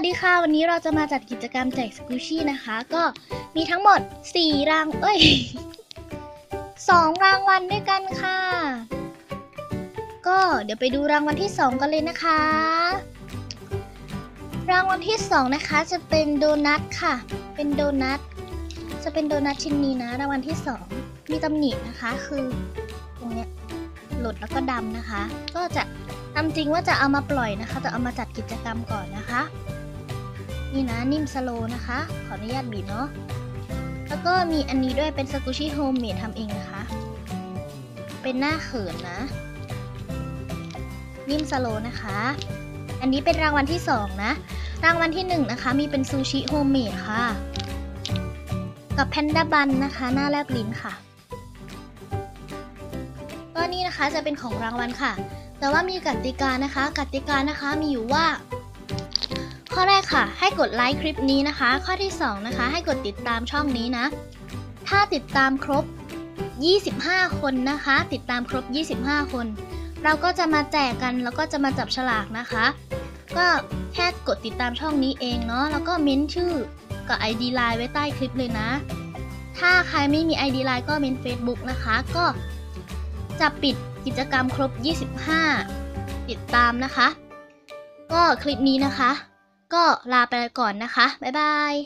วัสดีค่ะ วันนี้เราจะมาจัดกิจกรรมแจกสกูชี่นะคะ ก็มีทั้งหมด 4 ราง เอ้ย 2 รางวัลด้วยกันค่ะ ก็เดี๋ยวไปดูรางวัลที่ 2 กันเลยนะคะ รางวัลที่ 2 นะคะจะเป็นโดนัทค่ะ เป็นโดนัท จะเป็นโดนัทชิ้นนี้นะ รางวัลที่ 2 มีตำหนินะคะ คือตรงเนี้ยหลุดแล้วก็ดำนะคะ ก็จะทำจริงว่าจะเอามาปล่อยนะคะแต่เอามาจัดกิจกรรมก่อนนะคะ นี่นะนิ่มสโลนะคะ ขออนุญาตบีบเนาะ แล้วก็มีอันนี้ด้วยเป็นสกูชี่โฮมเมดทำเองนะคะ เป็นหน้าเขินนะ นิ่มสโลนะคะ อันนี้เป็นรางวัลที่สองนะ รางวัลที่หนึ่งนะคะ มีเป็นซูชิโฮมเมดค่ะ กับแพนด้าบันนะคะ หน้าแลบลิ้นค่ะก็นี่นะคะจะเป็นของรางวัลค่ะ แต่ว่ามีกติกานะคะ กติกานะคะมีอยู่ว่า ข้อแรกค่ะ ให้กดไลค์คลิปนี้นะคะ ข้อที่ 2 นะคะ ให้กดติดตามช่องนี้นะ ถ้าติดตามครบ 25 คนนะคะ ติดตามครบ 25 คน เราก็จะมาแจกกันแล้วก็จะมาจับฉลากนะคะ ก็แค่กดติดตามช่องนี้เองเนาะแล้วก็เม้นชื่อกับ ID Line ไว้ใต้คลิปเลยนะ ถ้าใครไม่มี ID Line ก็เม้น Facebook นะคะ ก็จะปิดกิจกรรมครบ 25 ติดตามนะคะ ก็คลิปนี้นะคะ ก็ลาไปก่อนนะคะ บ๊ายบาย